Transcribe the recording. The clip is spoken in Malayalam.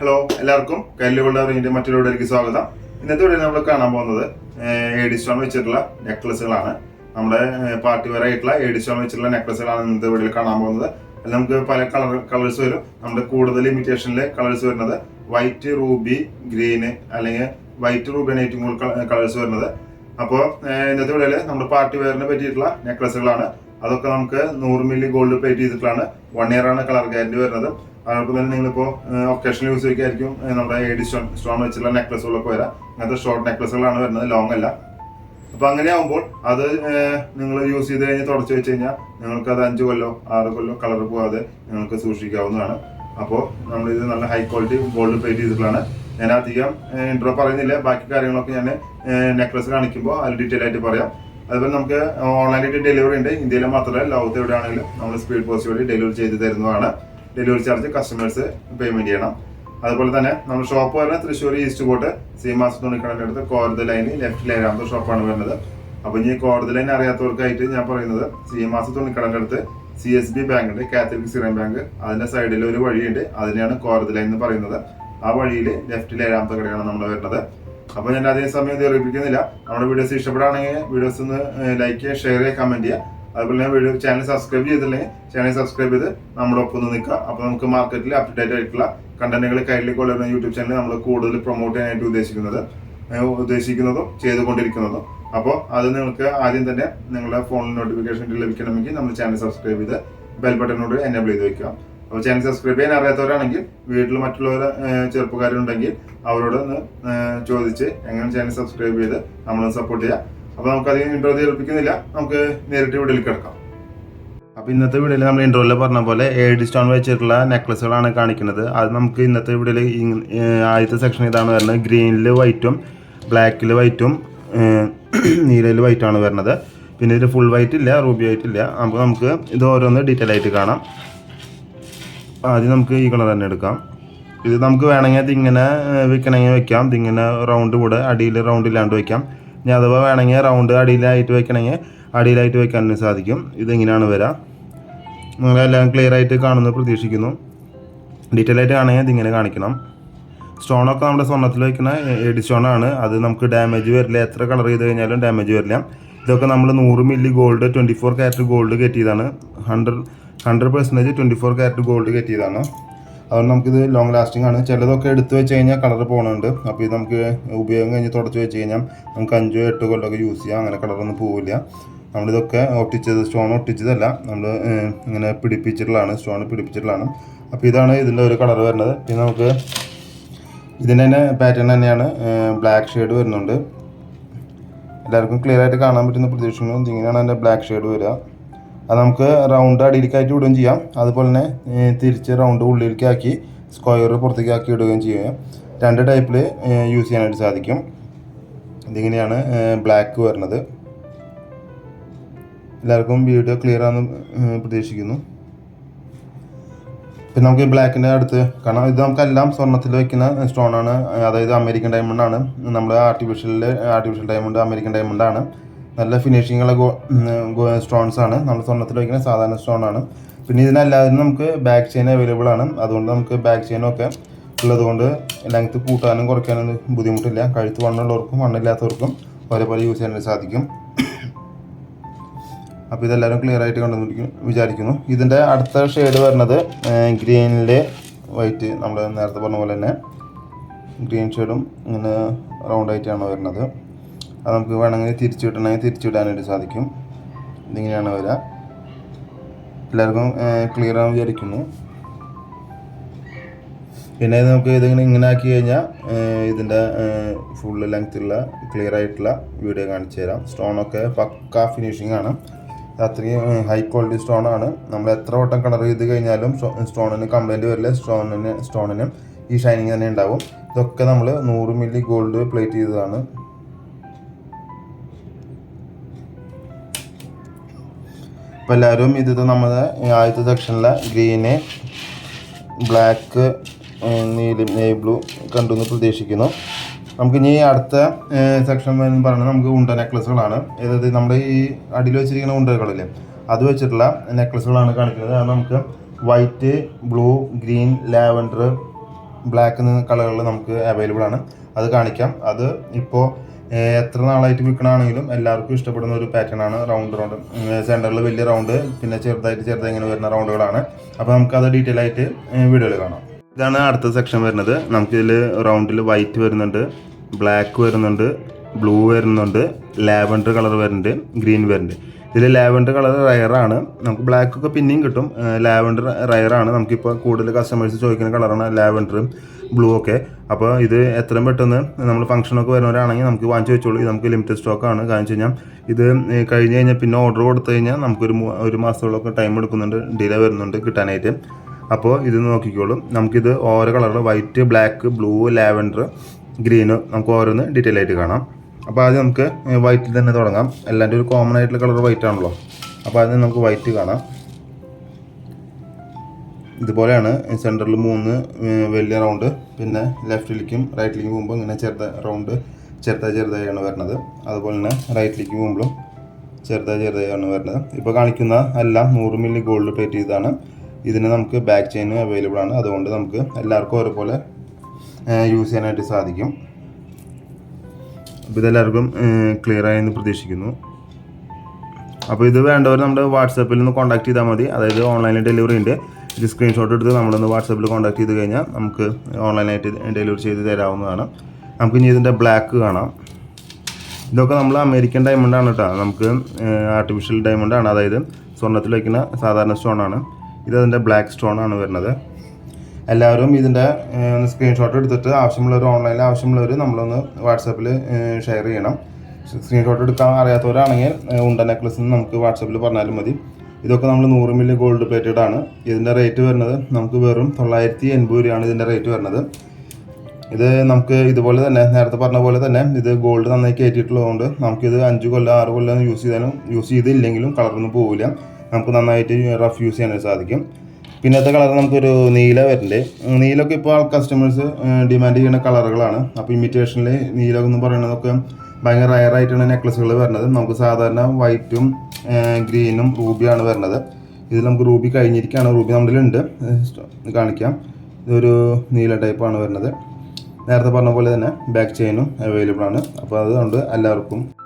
ഹലോ എല്ലാവർക്കും കല്ലുകൊണ്ട റേഞ്ചിന്റെ മറ്റൊരു വീഡിയോയിലേക്ക് സ്വാഗതം. ഇന്നത്തെ വീഡിയോ നമ്മൾ കാണാൻ പോകുന്നത് ഏഡി സ്റ്റോൺ വെച്ചിട്ടുള്ള നെക്ലസുകളാണ് നമ്മുടെ പാർട്ടി വെയർ ആയിട്ടുള്ള ഏഡി സ്റ്റോൺ വെച്ചിട്ടുള്ള നെക്ലസുകളാണ് ഇന്നത്തെ വീഡിയോയിൽ കാണാൻ പോകുന്നത്. അതിൽ നമുക്ക് പല കളർ കളേഴ്സ് വരും. നമ്മുടെ കൂടുതൽ ഇമിറ്റേഷനിലെ കളേഴ്സ് വരുന്നത് വൈറ്റ് റൂബി ഗ്രീന് അല്ലെങ്കിൽ വൈറ്റ് റൂബിയാണ് ഏറ്റവും കൂടുതൽ കളേഴ്സ് വരുന്നത്. അപ്പോൾ ഇന്നത്തെ വീഡിയോയിൽ നമ്മുടെ പാർട്ടി വെയറിനെ പറ്റിയിട്ടുള്ള നെക്ലസുകളാണ് അതൊക്കെ നമുക്ക് നൂറ് മില്ലി ഗോൾഡ് പ്ലേറ്റ് ചെയ്തിട്ടുള്ളതാണ്. വൺ ഇയർ ആണ് കളർ ഗ്യാരണ്ടി വരുന്നത്. അതോടൊപ്പം തന്നെ നിങ്ങളിപ്പോൾ ഒക്കേഷണൽ യൂസ് ചെയ്യുമായിരിക്കും നമ്മുടെ എഡിഷൻ സ്റ്റോൺ സ്റ്റോൺ വെച്ചുള്ള നെക്ലസുകളൊക്കെ വരാം. അങ്ങനത്തെ ഷോർട്ട് നെക്ലസുകളാണ് വരുന്നത് ലോങ് അല്ല. അപ്പോൾ അങ്ങനെ ആകുമ്പോൾ അത് നിങ്ങൾ യൂസ് ചെയ്ത് കഴിഞ്ഞ് തുടച്ച് വെച്ച് കഴിഞ്ഞാൽ നിങ്ങൾക്ക് അത് അഞ്ച് കൊല്ലോ ആറ് കൊല്ലോ കളർ പോകാതെ നിങ്ങൾക്ക് സൂക്ഷിക്കാവുന്നതാണ്. അപ്പോൾ നമ്മളിത് നല്ല ഹൈ ക്വാളിറ്റി ഗോൾഡ് പ്ലേറ്റ് ചെയ്തിട്ടുള്ളതാണ്. ഞാൻ അധികം ഇൻട്രോ പറയുന്നില്ല. ബാക്കി കാര്യങ്ങളൊക്കെ ഞാൻ നെക്ലസ് കാണിക്കുമ്പോൾ അത് ഡീറ്റെയിൽ ആയിട്ട് പറയാം. അതുപോലെ നമുക്ക് ഓൺലൈനായിട്ട് ഡെലിവറി ഉണ്ട്. ഇന്ത്യയിലെ മാത്രമല്ല ലോകത്ത് എവിടെയാണെങ്കിലും നമ്മൾ സ്പീഡ് പോസ്റ്റ് വഴി ഡെലിവറി ചെയ്ത് തരുന്നതാണ്. ഡെലിവറി ചാർജ് കസ്റ്റമേഴ്സ് പേയ്മെന്റ് ചെയ്യണം. അതുപോലെ തന്നെ നമ്മൾ ഷോപ്പ് വരുന്നത് തൃശ്ശൂർ ഈസ്റ്റ് കോട്ട് സീമാസ് തുണിക്കടന്റെ അടുത്ത് കോരത് ലൈന് ലെഫ്റ്റ് ലൈനാമത്തെ ഷോപ്പാണ് വരുന്നത്. അപ്പോൾ ഇനി കോടതി ലൈൻ അറിയാത്തവർക്കായിട്ട് ഞാൻ പറയുന്നത് സീമാസ് തുണിക്കടന്റെ അടുത്ത് സി എസ് ബി ബാങ്ക് ഉണ്ട് കാത്തലിക് സിറിയം ബാങ്ക് അതിന്റെ സൈഡിൽ ഒരു വഴിയുണ്ട്. അതിനെയാണ് കോരത് ലൈൻ എന്ന് പറയുന്നത്. ആ വഴിയിൽ ലെഫ്റ്റിൽ ഏഴാമത്തെ കടയാണ് നമ്മൾ വരുന്നത്. അപ്പോൾ ഞാൻ അതേ സമയം ദീർഘിപ്പിക്കുന്നില്ല നമ്മുടെ വീഡിയോസ് ഇഷ്ടപ്പെടുകയാണെങ്കിൽ വീഡിയോസ് ഒന്ന് ലൈക്ക് ചെയ്യുക ഷെയർ ചെയ്യുക കമന്റ് ചെയ്യുക. അതുപോലെ തന്നെ വീഡിയോ ചാനൽ സബ്സ്ക്രൈബ് ചെയ്തില്ലെങ്കിൽ ചാനൽ സബ്സ്ക്രൈബ് ചെയ്ത് നമ്മുടെ ഒപ്പം നിൽക്കുക. അപ്പോൾ നമുക്ക് മാർക്കറ്റിൽ അപ്ഡേറ്റ് ആയിട്ടുള്ള കണ്ടന്റുകൾ കയ്യിലേക്ക് കൊള്ളുന്ന യൂട്യൂബ് ചാനൽ നമ്മൾ കൂടുതൽ പ്രൊമോട്ട് ചെയ്യാനായിട്ട് ഉദ്ദേശിക്കുന്നത് ഉദ്ദേശിക്കുന്നതും ചെയ്തുകൊണ്ടിരിക്കുന്നതും. അപ്പോൾ അത് നിങ്ങൾക്ക് ആദ്യം തന്നെ നിങ്ങളുടെ ഫോണിൽ നോട്ടിഫിക്കേഷൻ ലഭിക്കണമെങ്കിൽ നമ്മൾ ചാനൽ സബ്സ്ക്രൈബ് ചെയ്ത് ബെൽ ബട്ടനോട് എനേബിൾ ചെയ്ത് വെക്കുക. അപ്പോൾ ചാനൽ സബ്സ്ക്രൈബ് ചെയ്യാൻ അറിയാത്തവരാണെങ്കിൽ വീട്ടിൽ മറ്റുള്ളവർ ചെറുപ്പക്കാരുണ്ടെങ്കിൽ അവരോട് ഒന്ന് ചോദിച്ച് എങ്ങനെ ചാനൽ സബ്സ്ക്രൈബ് ചെയ്ത് നമ്മളൊന്ന് സപ്പോർട്ട് ചെയ്യാം അപ്പോൾ നമുക്ക് അധികം ഇൻട്രോ തീർപ്പിക്കുന്നില്ല നമുക്ക് നേരിട്ട് വീഡിയോയിൽ കിടക്കാം. അപ്പോൾ ഇന്നത്തെ വീഡിയോയിൽ നമ്മൾ ഇൻട്രോയിൽ പറഞ്ഞ പോലെ ഏഴ് സ്റ്റോൺ വെച്ചിട്ടുള്ള നെക്ലസുകളാണ് കാണിക്കുന്നത്. അത് നമുക്ക് ഇന്നത്തെ വീഡിയോയിൽ ആദ്യത്തെ സെക്ഷൻ ഇതാണ് വരുന്നത്. ഗ്രീനിൽ വൈറ്റും ബ്ലാക്കിൽ വൈറ്റും നീലയിൽ വൈറ്റുമാണ് വരുന്നത്. പിന്നെ ഇതിൽ ഫുൾ വൈറ്റ് ഇല്ല റൂബി വൈറ്റ് ഇല്ല. അപ്പോൾ നമുക്ക് ഇത് ഓരോന്ന് ഡീറ്റെയിൽ ആയിട്ട് കാണാം. ആദ്യം നമുക്ക് ഈ കളർ തന്നെ എടുക്കാം. ഇത് നമുക്ക് വേണമെങ്കിൽ ഇങ്ങനെ വെക്കണമെങ്കിൽ വെക്കാം. ഇതിങ്ങനെ റൗണ്ട് കൂടെ അടിയിൽ റൗണ്ട് ഇല്ലാണ്ട് വെക്കാം. ഇനി അഥവാ വേണമെങ്കിൽ റൗണ്ട് അടിയിലായിട്ട് വെക്കണമെങ്കിൽ അടിയിലായിട്ട് വെക്കാനും സാധിക്കും. ഇതെങ്ങനെയാണ് വരാം? നിങ്ങളെല്ലാം ക്ലിയർ ആയിട്ട് കാണുന്നു പ്രതീക്ഷിക്കുന്നു. ഡീറ്റെയിൽ ആയിട്ട് കാണുകയാണ് ഇതിങ്ങനെ കാണിക്കണം. സ്റ്റോണൊക്കെ നമ്മുടെ സ്വർണത്തിൽ വയ്ക്കുന്ന എഡി സ്റ്റോണാണ് അത് നമുക്ക് ഡാമേജ് വരില്ല. എത്ര കളർ ചെയ്ത് കഴിഞ്ഞാലും ഡാമേജ് വരില്ല. ഇതൊക്കെ നമ്മൾ നൂറ് milli gold twenty four carat gold കെറ്റിയതാണ് hundred hundred percentage twenty four carat gold കയറ്റിയതാണ്. അതുകൊണ്ട് നമുക്കിത് ലോങ് ലാസ്റ്റിംഗ് ആണ്. ചിലതൊക്കെ എടുത്തു വെച്ച് കഴിഞ്ഞാൽ കളർ പോകുന്നുണ്ട് അപ്പോൾ ഇത് നമുക്ക് ഉപയോഗം കഴിഞ്ഞ് തുടച്ച് വെച്ച് കഴിഞ്ഞാൽ നമുക്ക് അഞ്ചോ എട്ടോ കൊല്ലമൊക്കെ യൂസ് ചെയ്യാം. അങ്ങനെ കളറൊന്നും പോവില്ല. നമ്മളിതൊക്കെ ഒട്ടിച്ചത് സ്റ്റോൺ ഒട്ടിച്ചതല്ല. നമ്മൾ ഇങ്ങനെ പിടിപ്പിച്ചിട്ടുള്ളതാണ്. സ്റ്റോൺ പിടിപ്പിച്ചിട്ടുള്ളതാണ്. അപ്പോൾ ഇതാണ് ഇതിന്റെ ഒരു കളർ വരുന്നത്. പിന്നെ നമുക്ക് ഇതിന്റെ തന്നെ പാറ്റേൺ തന്നെയാണ് ബ്ലാക്ക് ഷെയ്ഡ് വരുന്നുണ്ട്. എല്ലാവർക്കും ക്ലിയർ ആയിട്ട് കാണാൻ പറ്റുന്ന പ്രതീക്ഷിക്കുന്നു ഇങ്ങനെയാണ് അതിന്റെ ബ്ലാക്ക് ഷെയ്ഡ് വരിക. അത് നമുക്ക് റൗണ്ട് അടിയിലേക്കായിട്ട് ഇടുകയും ചെയ്യാം. അതുപോലെ തന്നെ തിരിച്ച് റൗണ്ട് ഉള്ളിലേക്ക് ആക്കി സ്ക്വയർ പുറത്തേക്ക് ആക്കി ഇടുകയും ചെയ്യാം. രണ്ട് ടൈപ്പിൽ യൂസ് ചെയ്യാനായിട്ട് സാധിക്കും. ഇതിങ്ങനെയാണ് ബ്ലാക്ക് വരുന്നത്. എല്ലാവർക്കും വീഡിയോ ക്ലിയർ ആണെന്ന് പ്രതീക്ഷിക്കുന്നു. പിന്നെ നമുക്ക് ബ്ലാക്കിന്റെ അടുത്ത് കാരണം ഇത് നമുക്കെല്ലാം സ്വർണത്തിൽ വയ്ക്കുന്ന സ്റ്റോൺ ആണ്. അതായത് അമേരിക്കൻ ഡയമണ്ട് ആണ്. നമ്മൾ ആർട്ടിഫിഷ്യലിൽ ആർട്ടിഫിഷ്യൽ ഡയമണ്ട് അമേരിക്കൻ ഡയമണ്ട് ആണ്. നല്ല ഫിനിഷിങ്ങുള്ള സ്റ്റോൺസ് ആണ്. നമ്മൾ സ്വർണത്തിൽ വയ്ക്കുന്ന സാധാരണ സ്റ്റോൺ ആണ്. പിന്നെ ഇതിനല്ലാതെ നമുക്ക് ബാക്ക് ചെയിൻ അവൈലബിൾ ആണ്. അതുകൊണ്ട് നമുക്ക് ബാക്ക് ചെയിനൊക്കെ ഉള്ളതുകൊണ്ട് ലെങ്ത്ത് കൂട്ടാനും കുറയ്ക്കാനും ബുദ്ധിമുട്ടില്ല. കഴുത്ത് വണ്ണുള്ളവർക്കും വണ്ണില്ലാത്തവർക്കും ഒരേപോലെ യൂസ് ചെയ്യാനായിട്ട് സാധിക്കും. അപ്പോൾ ഇതെല്ലാവരും ക്ലിയർ ആയിട്ട് കണ്ടുപിടിക്കും വിചാരിക്കുന്നു. ഇതിന്റെ അടുത്ത ഷെയ്ഡ് വരുന്നത് ഗ്രീനിൽ വൈറ്റ് നമ്മൾ നേരത്തെ പറഞ്ഞ പോലെ തന്നെ ഗ്രീൻ ഷെയ്ഡും ഇങ്ങനെ റൗണ്ട് ആയിട്ടാണ് വരുന്നത്. അത് നമുക്ക് വേണമെങ്കിൽ തിരിച്ചു കിട്ടണമെങ്കിൽ തിരിച്ചു വിടാനായിട്ട് സാധിക്കും. ഇതിങ്ങനെയാണ് വരിക. എല്ലാവർക്കും ക്ലിയർ ആണെന്ന് വിചാരിക്കുന്നു. പിന്നെ നമുക്ക് ഇതിങ്ങനെ ഇങ്ങനെ ആക്കി കഴിഞ്ഞാൽ ഇതിന്റെ ഫുള്ള് ലെങ്ത്തുള്ള ക്ലിയർ ആയിട്ടുള്ള വീഡിയോ കാണിച്ചു തരാം. സ്റ്റോണൊക്കെ പക്ക ഫിനിഷിംഗ് ആണ്. അത്രയും ഹൈ ക്വാളിറ്റി സ്റ്റോണാണ് നമ്മൾ എത്ര വട്ടം കളർ ചെയ്ത് കഴിഞ്ഞാലും സ്റ്റോണിന് കംപ്ലൈന്റ് വരില്ല. സ്റ്റോണിന് സ്റ്റോണിന് ഈ ഷൈനിങ് തന്നെ ഉണ്ടാവും. ഇതൊക്കെ നമ്മൾ നൂറ് മില്ലി ഗോൾഡ് പ്ലേറ്റ് ചെയ്തതാണ്. അപ്പോൾ എല്ലാവരും ഇത് നമ്മുടെ ആദ്യത്തെ സെക്ഷനിലെ ഗ്രീന് ബ്ലാക്ക് നീലി നെയ് ബ്ലൂ കണ്ടു എന്ന് പ്രതീക്ഷിക്കുന്നു. നമുക്ക് ഇനി അടുത്ത സെക്ഷൻ എന്ന് പറയുന്നത് നമുക്ക് ഉണ്ട നെക്ലസുകളാണ് അതായത് നമ്മുടെ ഈ അടിയിൽ വെച്ചിരിക്കുന്ന ഉണ്ടകളില്ലേ അത് വെച്ചിട്ടുള്ള നെക്ലസുകളാണ് കാണിക്കുന്നത്. അത് നമുക്ക് white blue green lavender black എന്ന കളറുകൾ നമുക്ക് അവൈലബിൾ ആണ്. അത് കാണിക്കാം. അത് ഇപ്പോൾ എത്ര നാളായിട്ട് വിൽക്കണാണെങ്കിലും എല്ലാവർക്കും ഇഷ്ടപ്പെടുന്ന ഒരു പാറ്റേൺ ആണ് റൗണ്ട് റൗണ്ട് സെന്ററിൽ വലിയ റൗണ്ട് പിന്നെ ചെറുതായിട്ട് ചെറുതായി ഇങ്ങനെ വരുന്ന റൗണ്ടുകളാണ് അപ്പോൾ നമുക്കത് ഡീറ്റെയിൽ ആയിട്ട് വീഡിയോയിൽ കാണാം. ഇതാണ് അടുത്ത സെക്ഷൻ വരുന്നത്. നമുക്കിതിൽ റൗണ്ടിൽ വൈറ്റ് വരുന്നുണ്ട് ബ്ലാക്ക് വരുന്നുണ്ട് ബ്ലൂ വരുന്നുണ്ട് ലാവൻഡർ കളർ വരുന്നുണ്ട് ഗ്രീൻ വരുന്നുണ്ട്. ഇതിൽ ലാവൻഡർ കളർ റയറാണ് നമുക്ക് ബ്ലാക്ക് ഒക്കെ പിന്നെയും കിട്ടും. ലാവൻഡർ റയറാണ് നമുക്കിപ്പോൾ കൂടുതൽ കസ്റ്റമേഴ്സ് ചോദിക്കുന്ന കളറാണ് ലാവൻഡർ ബ്ലൂ ഒക്കെ. അപ്പോൾ ഇത് എത്രയും പെട്ടെന്ന് നമ്മൾ ഫംഗ്ഷനൊക്കെ വരുന്നവരാണെങ്കിൽ നമുക്ക് വാങ്ങിച്ചു വെച്ചോളൂ. ഇത് നമുക്ക് ലിമിറ്റഡ് സ്റ്റോക്കാണ് കാരണം വെച്ച് കഴിഞ്ഞാൽ ഇത് കഴിഞ്ഞ് കഴിഞ്ഞാൽ പിന്നെ ഓർഡർ കൊടുത്തു കഴിഞ്ഞാൽ നമുക്കൊരു ഒരു മാസത്തോളമൊക്കെ ടൈം എടുക്കുന്നുണ്ട്. ഡിലേ വരുന്നുണ്ട് കിട്ടാനായിട്ട്. അപ്പോൾ ഇത് നോക്കിക്കോളും. നമുക്കിത് ഓരോ കളറിൽ white black blue lavender green നമുക്ക് ഓരോന്ന് ഡീറ്റെയിൽ ആയിട്ട് കാണാം. അപ്പോൾ ആദ്യം നമുക്ക് വൈറ്റിൽ തന്നെ തുടങ്ങാം. എല്ലാവരുടെ ഒരു കോമൺ ആയിട്ടുള്ള കളർ വൈറ്റ് ആണല്ലോ. അപ്പോൾ ആദ്യം നമുക്ക് വൈറ്റ് കാണാം. ഇതുപോലെയാണ്. സെന്ററിൽ മൂന്ന് വലിയ റൗണ്ട് പിന്നെ ലെഫ്റ്റിലേക്കും റൈറ്റിലേക്കും പോകുമ്പോൾ ഇങ്ങനെ ചെറുത റൗണ്ട് ചെറുതായി ചെറുതായാണ് വരുന്നത്. അതുപോലെ തന്നെ റൈറ്റിലേക്ക് പോകുമ്പോഴും ചെറുതായി ചെറുതായാണ് വരുന്നത്. ഇപ്പോൾ കാണിക്കുന്ന എല്ലാം നൂറ് മില്ലി ഗോൾഡ് പ്ലേറ്റ് ചെയ്താണ് ഇതിന് നമുക്ക് ബാക്ക് ചെയിനും അവൈലബിൾ ആണ്. അതുകൊണ്ട് നമുക്ക് എല്ലാവർക്കും ഒരുപോലെ യൂസ് ചെയ്യാനായിട്ട് സാധിക്കും. അപ്പോൾ ഇതെല്ലാവർക്കും ക്ലിയർ ആയെന്ന് പ്രതീക്ഷിക്കുന്നു. അപ്പോൾ ഇത് വേണ്ടവർ നമ്മുടെ വാട്സാപ്പിൽ നിന്ന് കോൺടാക്ട് ചെയ്താൽ മതി. അതായത് ഓൺലൈനിൽ ഡെലിവറി ഉണ്ട്. ഇത് സ്ക്രീൻഷോട്ട് എടുത്ത് നമ്മളൊന്ന് വാട്സപ്പിൽ കോൺടാക്ട് ചെയ്ത് കഴിഞ്ഞാൽ നമുക്ക് ഓൺലൈനായിട്ട് ഡെലിവറി ചെയ്ത് തരാവുന്നതാണ്. നമുക്ക് ഇനി ഇതിന്റെ ബ്ലാക്ക് കാണാം. ഇതൊക്കെ നമ്മൾ അമേരിക്കൻ ഡയമണ്ട് ആണ് കേട്ടോ നമുക്ക് ആർട്ടിഫിഷ്യൽ ഡയമണ്ട് ആണ്. അതായത് സ്വർണത്തിൽ വയ്ക്കുന്ന സാധാരണ സ്റ്റോൺ ആണ്. ഇത് അതിന്റെ ബ്ലാക്ക് സ്റ്റോൺ ആണ് വരുന്നത്. എല്ലാവരും ഇതിന്റെ സ്ക്രീൻഷോട്ട് എടുത്തിട്ട് ആവശ്യമുള്ളവർ ഓൺലൈനിൽ ആവശ്യമുള്ളവർ നമ്മളൊന്ന് വാട്സാപ്പിൽ ഷെയർ ചെയ്യണം. സ്ക്രീൻഷോട്ട് എടുക്കാൻ അറിയാത്തവരാണെങ്കിൽ ഉണ്ട നെക്ലസ് നമുക്ക് വാട്സാപ്പിൽ പറഞ്ഞാലും മതി. ഇതൊക്കെ നമ്മൾ നൂറ് മില്ലി ഗോൾഡ് പ്ലേറ്റഡ് ആണ്. ഇതിന്റെ റേറ്റ് വരുന്നത് നമുക്ക് വെറും തൊള്ളായിരത്തി എൺപത് രൂപയാണ് ഇതിന്റെ റേറ്റ് വരുന്നത്. ഇത് നമുക്ക് ഇതുപോലെ തന്നെ നേരത്തെ പറഞ്ഞ പോലെ തന്നെ ഇത് ഗോൾഡ് നന്നായി കയറ്റിയിട്ടുള്ളതുകൊണ്ട് നമുക്കിത് അഞ്ച് കൊല്ലം ആറ് കൊല്ലം യൂസ് ചെയ്താലും യൂസ് ചെയ്തില്ലെങ്കിലും കളറൊന്നും പോവില്ല. നമുക്ക് നന്നായിട്ട് റഫ് യൂസ് ചെയ്യാനായിട്ട് സാധിക്കും. പിന്നത്തെ കളർ നമുക്കൊരു നീല വരുന്നുണ്ട് നീലൊക്കെ ഇപ്പോൾ കസ്റ്റമേഴ്സ് ഡിമാൻഡ് ചെയ്യുന്ന കളറുകളാണ് അപ്പോൾ ഇമിറ്റേഷനിൽ നീല എന്ന് പറയുന്നതൊക്കെ ഭയങ്കര റയർ ആയിട്ടാണ് നെക്ലസുകൾ വരുന്നത്. നമുക്ക് സാധാരണ വൈറ്റും ഗ്രീനും റൂബിയാണ് വരുന്നത്. ഇതിൽ നമുക്ക് റൂബി കഴിഞ്ഞിരിക്കുകയാണ്. റൂബി നമ്മുടെ ഉണ്ട് കാണിക്കാം. ഇതൊരു നീല ടൈപ്പാണ് വരുന്നത്. നേരത്തെ പറഞ്ഞ പോലെ തന്നെ ബാക്ക് ചെയിനും അവൈലബിൾ ആണ്. അപ്പോൾ അതുകൊണ്ട് എല്ലാവർക്കും